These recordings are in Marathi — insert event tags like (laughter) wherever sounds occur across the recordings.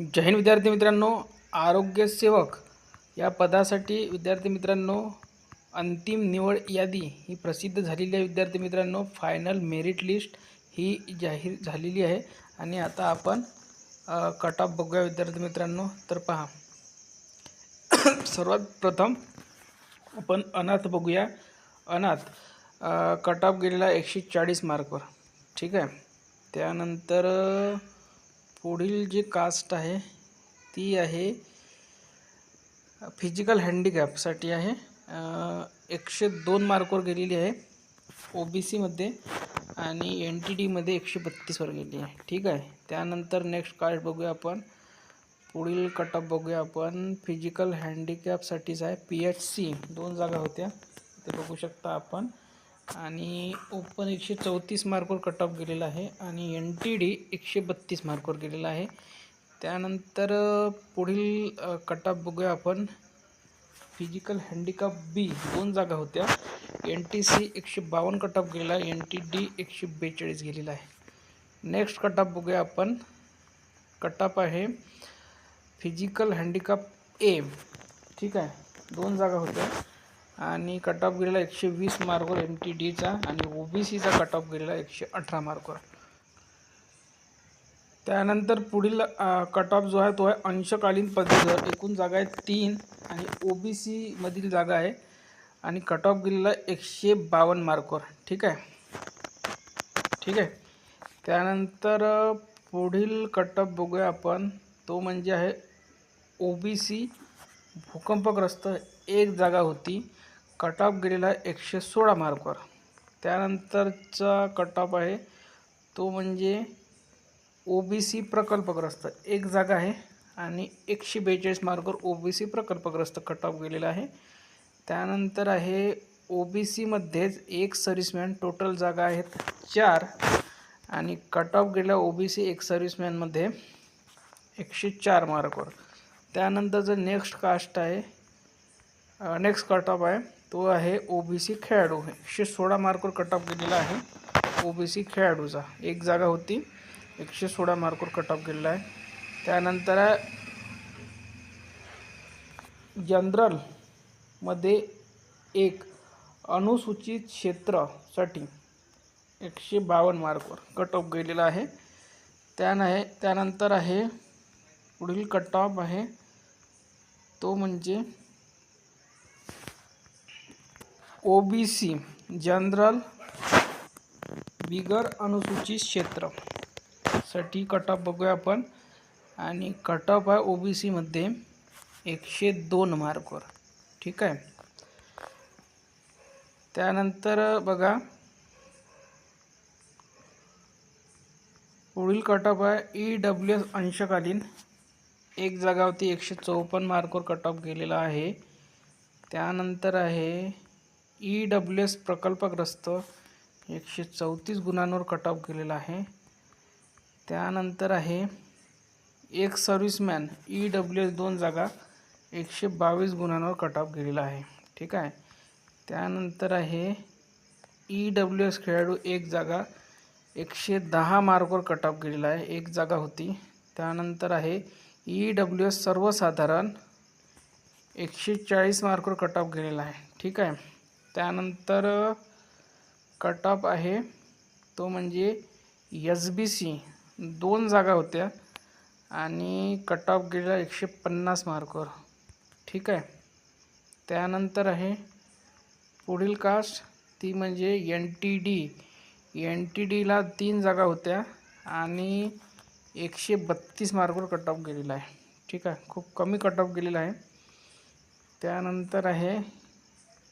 जय हिंद विद्यार्थी मित्रांनो. आरोग्यसेवक या पदासाठी विद्यार्थी मित्रांनो अंतिम निवड यादी ही प्रसिद्ध झालेली आहे विद्यार्थी मित्रांनो. फायनल मेरिट लिस्ट ही जाहीर झालेली आहे. आणि आता आपण कट ऑफ बघूया विद्यार्थी मित्रांनो. तर पहा. (coughs) सर्वात प्रथम आपण अनाथ बघूया. अनाथ कट ऑफ गेलेला एकशे चाळीस मार्कवर ठीक आहे. त्यानंतर पुढील जी कास्ट आहे ती आहे फिजिकल हँडिकॅपसाठी आहे. एकशे दोन मार्कवर गेलेली आहे. ओ बी सीमध्ये आणि एन टी डीमध्ये एकशे बत्तीसवर गेली आहे. ठीक आहे? त्यानंतर नेक्स्ट कास्ट बघूया आपण. पुढील कटअप बघूया आपण. फिजिकल हँडिकॅपसाठीच आहे. पी एच सी दोन जागा होत्या. ते बघू शकता आपण. आणि ओपन एकशे चौतीस मार्कवर कटअप गेलेला आहे आणि एन टी डी एकशे बत्तीस मार्कवर गेलेला आहे. त्यानंतर पुढील पुढील कटअप बघूया आपण. फिजिकल हँडिकॅप बी दोन जागा होत्या. एन टी सी एकशे बावन्न कटअप गेलेला आहे. एन टी डी एकशे बेचाळीस गेलेला आहे. नेक्स्ट कटअप बघूया आपण. कटअप आहे फिजिकल हँडिकॅप ए ठीक आहे. दोन जागा होत्या. आणि कट ऑफ गेलेला एकशे वीस मार्कवर एम टी डीचा आणि ओ बी सीचा कट ऑफ गेलेला एकशे अठरा मार्कवर त्यानंतर पुढील कट ऑफ जो आहे तो आहे अंशकालीन पदवीधर एकूण जागा आहे तीन आणि ओ बी सीमधील जागा आहे आणि कट ऑफ गेलेला एकशे बावन्न मार्कवर ठीक आहे? ठीक आहे? त्यानंतर पुढील कट ऑफ बघूया आपण. तो म्हणजे आहे ओ बी सी भूकंपग्रस्त एक जागा होती. कट ऑफ गेलेला एकशे सोळा मार्कवर. त्यानंतरचा कट ऑफ आहे तो म्हणजे ओ बी सी प्रकल्पग्रस्त. एक जागा आहे आणि एकशे बेचाळीस मार्कवर ओ बी सी प्रकल्पग्रस्त कट ऑफ गेलेला आहे. त्यानंतर आहे ओ बी सीमध्येच एक सर्व्हिसमॅन टोटल जागा आहेत चार. आणि कट ऑफ गेलेला ओ बी सी एक सर्व्हिसमॅनमध्ये एकशे चार मार्कवर. त्यानंतरचं नेक्स्ट कास्ट आहे नेक्स्ट कट ऑफ आहे तो आहे ओ बी सी खेळाडू. एकशे सोळा मार्कवर कट ऑफ गेलेला आहे. ओ बी सी खेळाडूचा. एक जागा होती. एकशे सोळा मार्कवर कट ऑफ गेलेला आहे. त्यानंतर आहे जनरलमध्ये एक अनुसूचित क्षेत्रासाठी एकशे बावन्न मार्कवर कट ऑफ गेलेला आहे. त्यान आहे त्यानंतर आहे पुढील कट ऑफ आहे तो म्हणजे ओ बी सी जनरल बिगर अनुसूचित क्षेत्र. साठी कट ऑफ बघूया आपण. आणि कट ऑफ आहे ओ बी सीमध्ये एकशे दोन मार्कवर. ठीक आहे? त्यानंतर बघा. पुढील कट ऑफ आहे ई डब्ल्यू एस अंशकालीन. एक जागावरती एकशे चौपन्न मार्कवर कट ऑफ गेलेला आहे. त्यानंतर आहे ई डब्ल्यू एस प्रकल्पग्रस्त एकशे चौतीस गुणांवर कट ऑफ गेलेला आहे. त्यानंतर आहे एक सर्व्हिसमॅन ई डब्ल्यू एस दोन जागा एकशे बावीस गुणांवर कट ऑफ गेलेला आहे. ठीक आहे? त्यानंतर आहे ई डब्ल्यू एस खेळाडू एक जागा एकशे दहा मार्कवर कट ऑफ गेलेला आहे. एक जागा होती. त्यानंतर आहे ई डब्ल्यू एस सर्वसाधारण एकशे चाळीस मार्कवर कट ऑफ गेलेला आहे. ठीक आहे? त्यानंतर कट ऑफ आहे. तो म्हणजे एस बी सी दोन जागा होत्या. आणि कट ऑफ गेलेला एकशे पन्नास मार्कवर ठीक आहे? त्यानंतर आहे पुढील कास्ट ती म्हणजे N T D N T डीला तीन जागा होत्या. आणि एकशे बत्तीस मार्कवर कट ऑफ गेलेला आहे. ठीक आहे? खूप कमी कट ऑफ गेलेला आहे. त्यानंतर आहे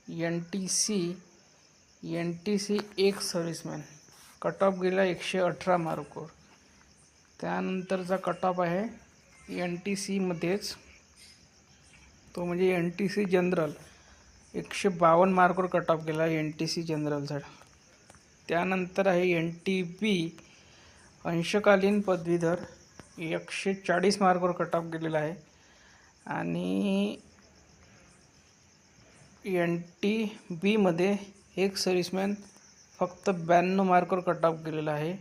N T C N T C एक सर्व्हिसमॅन कट ऑफ गेला एकशे अठरा मार्कवर त्यानंतरचा कट ऑफ आहे एन टी सीमध्येच तो म्हणजे एन टी सी जनरल एकशे बावन्न मार्कवर कट ऑफ गेला एन टी सी जनरलचा त्यानंतर आहे एन टी बी अंशकालीन पदवीधर. एकशे चाळीस मार्कवर कट ऑफ गेलेला आहे. आणि एन टी बीमध्ये एक सर्व्हिसमॅन फक्त ब्याण्णव मार्कवर कट ऑफ गेलेला आहे.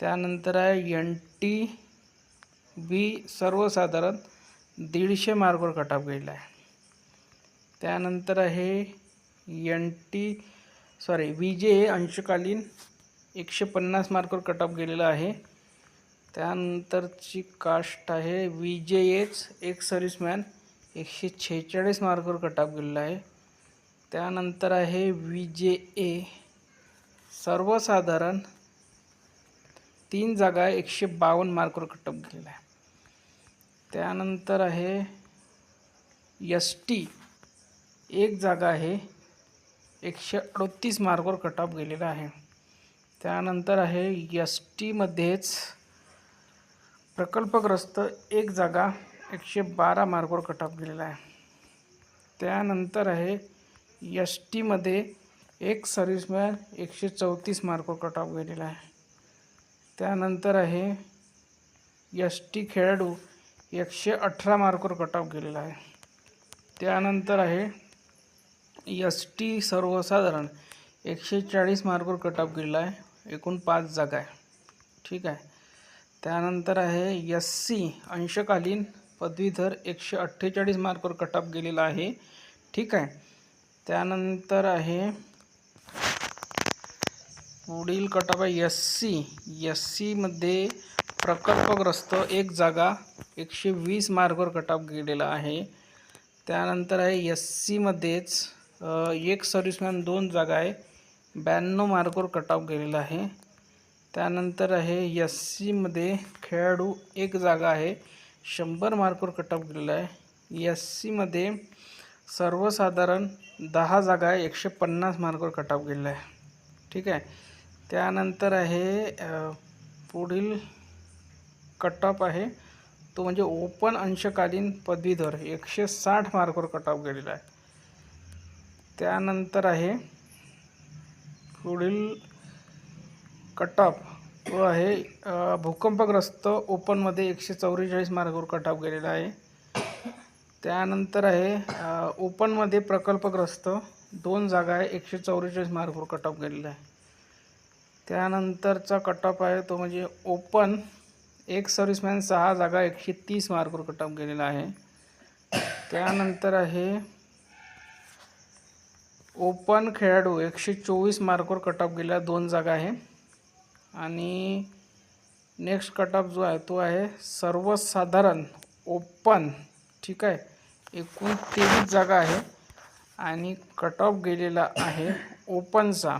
त्यानंतर आहे एन टी बी सर्वसाधारण दीडशे मार्कवर कट ऑफ गेलेला आहे. त्यानंतर आहे एन टी सॉरी वी जे हे अंशकालीन एकशे पन्नास मार्कवर कट ऑफ गेलेलं आहे. त्यानंतरची कास्ट आहे वी जे एच एक सर्व्हिसमॅन एकशे छेचाळीस मार्कवर कट ऑफ गेलेला आहे. त्यानंतर आहे व्ही जे ए सर्वसाधारण तीन जागा एकशे बावन्न मार्कवर कटअप गेलेला आहे त्यानंतर आहे एस टी एक जागा आहे एकशे अडतीस मार्कवर कटअप गेलेला आहे. त्यानंतर आहे एस टीमध्येच प्रकल्पग्रस्त एक जागा एकशे बारा मार्कवर कटअप गेलेला आहे. त्यानंतर आहे एस टीमध्ये एक सर्विसमॅन एकशे चौतीस मार्क कट ऑफ गेलेला आहे. त्यानंतर आहे एस टी खेळाडू एकशे अठरा मार्कवर कट ऑफ गेलेला आहे. त्यानंतर आहे एस टी सर्वसाधारण एकशे चाळीस मार्कवर कट ऑफ गेलेला आहे. एकूण पाच जागा आहे. ठीक आहे. त्यानंतर आहे एस सी अंशकालीन पदवीधर एकशे अठ्ठेचाळीस मार्कवर कट ऑफ गेलेला आहे. ठीक आहे. त्यानंतर आहे पुढील कट आहे एस सी एस सीमध्ये प्रकल्पग्रस्त एक जागा एकशे वीस मार्कवर कट गेलेला आहे. त्यानंतर आहे एस सीमध्येच एक सर्व्हिसमॅन दोन जागा आहे. ब्याण्णव मार्कवर कट गेलेला आहे. त्यानंतर आहे एस सीमध्ये खेळाडू एक जागा आहे. शंभर मार्कवर कट गेलेला आहे. एस सीमध्ये सर्वसाधारण दहा जागा एकशे पन्नास मार्कवर कट ऑफ गेलेला आहे. ठीक आहे? त्यानंतर आहे पुढील कट ऑफ आहे तो म्हणजे ओपन अंशकालीन पदवीधर एकशे साठ मार्कवर कट ऑफ गेलेला आहे. त्यानंतर आहे पुढील कट ऑफ तो आहे भूकंपग्रस्त ओपनमध्ये एकशे चौवेचाळीस मार्कवर कट ऑफ गेलेला आहे. त्यानंतर आहे ओपनमध्ये प्रकल्पग्रस्त दोन जागा आहे एकशे चौवेचाळीस मार्कवर कट ऑफ गेलेला आहे. त्यानंतरचा कट ऑफ आहे तो म्हणजे ओपन एक सर्व्हिसमॅन सहा जागा एकशे तीस मार्कवर कट ऑफ गेलेला आहे. त्यानंतर आहे ओपन खेळाडू एकशे चोवीस मार्कवर कट ऑफ गेलेला दोन जागा आहे. आणि नेक्स्ट कट ऑफ जो आहे तो आहे सर्वसाधारण ओपन ठीक आहे? एकूण तेवीस जागा आहे आणि कट ऑफ गेलेला आहे ओपनचा.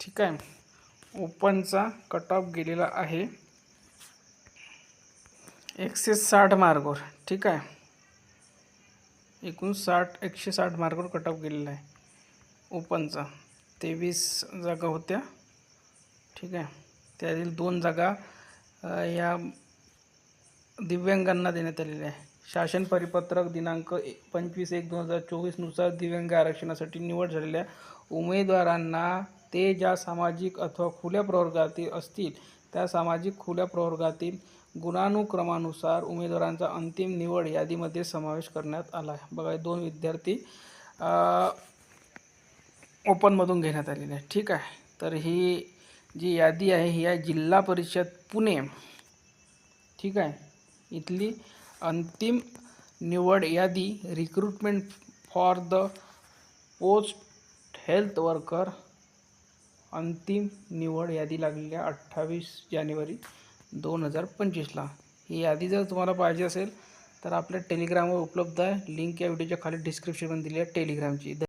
ठीक आहे? ओपनचा कट ऑफ गेलेला आहे. एकशे साठ मार्गवर. ठीक आहे? एकूण साठ एकशे साठ मार्गवर कट ऑफ गेलेला आहे ओपनचा. तेवीस जागा होत्या. ठीक आहे? त्यातील दोन जागा या दिव्यांगांना देण्यात आलेल्या आहे शासन परिपत्रक दिनांक पंचवीस एक दोन हजार चोवीसनुसार दिव्यांग आरक्षणासाठी निवड झालेल्या उमेदवारांना ते ज्या सामाजिक अथवा खुल्या प्रवर्गातील असतील त्या सामाजिक खुल्या प्रवर्गातील गुणानुक्रमानुसार उमेदवारांचा अंतिम निवड यादीमध्ये समावेश करण्यात आला आहे. बघा दोन विद्यार्थी ओपनमधून घेण्यात आलेले आहे ठीक आहे. तर ही जी यादी आहे ही आहे जिल्हा परिषद पुणे. ठीक आहे. इथली अंतिम निवड यादी recruitment for the post health worker अंतिम निवड यादी लागलेल्या अठ्ठावीस जानेवारी दोन हजार पंचवीसला ही यादी जर तुम्हाला पाहिजे असेल तर आपल्या टेलिग्रामवर उपलब्ध आहे. लिंक या व्हिडिओच्या खाली डिस्क्रिप्शनमध्ये दिली आहे टेलिग्रामची